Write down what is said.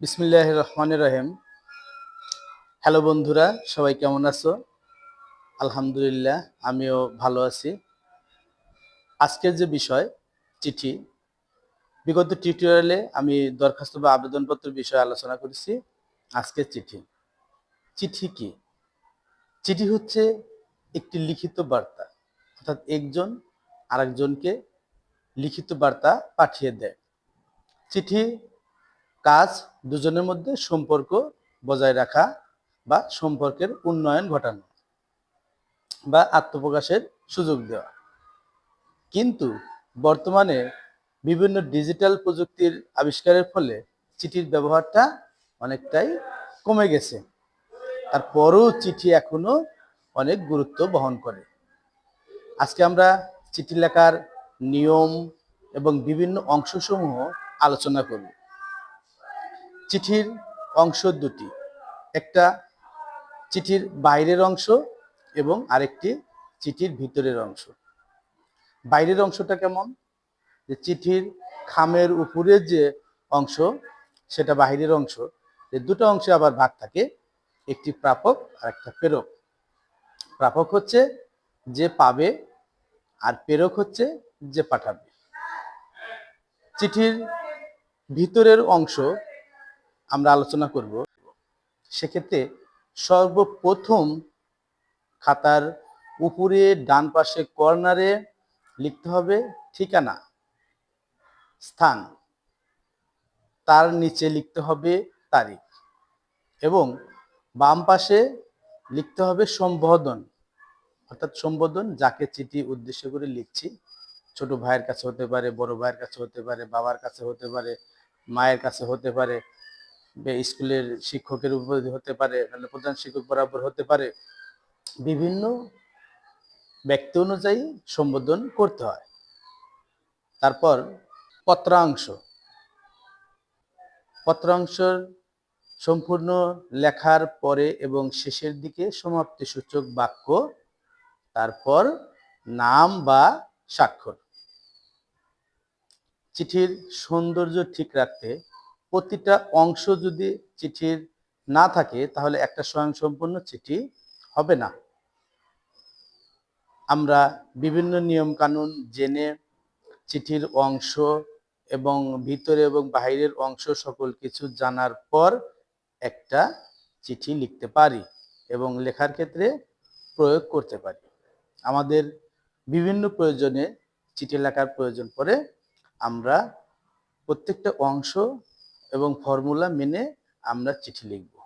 বিসমিল্লাহ রহমান রহিম। হ্যালো বন্ধুরা, সবাই কেমন আছো? আলহামদুলিল্লাহ, আমিও ভালো আছি। আজকের যে বিষয়, চিঠি, বিগত টিউটোরিয়ালে আমি দরখাস্ত বা আবেদনপত্রের বিষয়ে আলোচনা করেছি। আজকের চিঠি। চিঠি কি? চিঠি হচ্ছে একটি লিখিত বার্তা, অর্থাৎ একজন আরেকজনকে লিখিত বার্তা পাঠিয়ে দেয়। চিঠি কাজ দুজনের মধ্যে সম্পর্ক বজায় রাখা বা সম্পর্কের উন্নয়ন ঘটানো বা আত্মপ্রকাশের সুযোগ দেওয়া। কিন্তু বর্তমানে বিভিন্ন ডিজিটাল প্রযুক্তির আবিষ্কারের ফলে চিঠির ব্যবহারটা অনেকটাই কমে গেছে। তারপরও চিঠি এখনও অনেক গুরুত্ব বহন করে। আজকে আমরা চিঠি লেখার নিয়ম এবং বিভিন্ন অংশসমূহ আলোচনা করব। চিঠির অংশ দুটি। একটা চিঠির বাইরের অংশ এবং আরেকটি চিঠির ভিতরের অংশ। বাইরের অংশটা কেমন? যে চিঠির খামের উপরের যে অংশ, সেটা বাহিরের অংশ। এই দুটো অংশে আবার ভাগ থাকে, একটি প্রাপক আর একটা প্রেরক। প্রাপক হচ্ছে যে পাবে আর প্রেরক হচ্ছে যে পাঠাবে। চিঠির ভিতরের অংশ আমরা আলোচনা করব, সেক্ষেত্রে সর্বপ্রথম খাতার উপরে ডান পাশে কর্নারে লিখতে হবে ঠিকানা, স্থান, তার নিচে লিখতে হবে তারিখ এবং বাম পাশে লিখতে হবে সম্বোধন, অর্থাৎ সম্বোধন যাকে চিঠি উদ্দেশ্য করে লিখছি। ছোট ভাইয়ের কাছে হতে পারে, বড় ভাইয়ের কাছে হতে পারে, বাবার কাছে হতে পারে, মায়ের কাছে হতে পারে স্কুলের শিক্ষকের উপর হতে পারে প্রধান শিক্ষক বরাবর হতে পারে। বিভিন্ন ব্যক্তি অনুযায়ী সম্বোধন করতে হয়। তারপর পত্রাংশ। পত্রাংশের সম্পূর্ণ লেখার পরে এবং শেষের দিকে সমাপ্তি সূচক বাক্য, তারপর নাম বা স্বাক্ষর। চিঠির সৌন্দর্য ঠিক রাখতে প্রতিটা অংশ যদি চিঠির না থাকে, তাহলে একটা স্বয়ংসম্পূর্ণ চিঠি হবে না। আমরা বিভিন্ন নিয়ম কানুন জেনে চিঠির অংশ এবং ভিতরে এবং বাহিরের অংশ সকল কিছু জানার পর একটা চিঠি লিখতে পারি এবং লেখার ক্ষেত্রে প্রয়োগ করতে পারি। আমাদের বিভিন্ন প্রয়োজনে চিঠি লেখার প্রয়োজন পড়ে আমরা প্রত্যেকটা অংশ এবং ফর্মুলা মেনে আমরা চিঠি লিখব।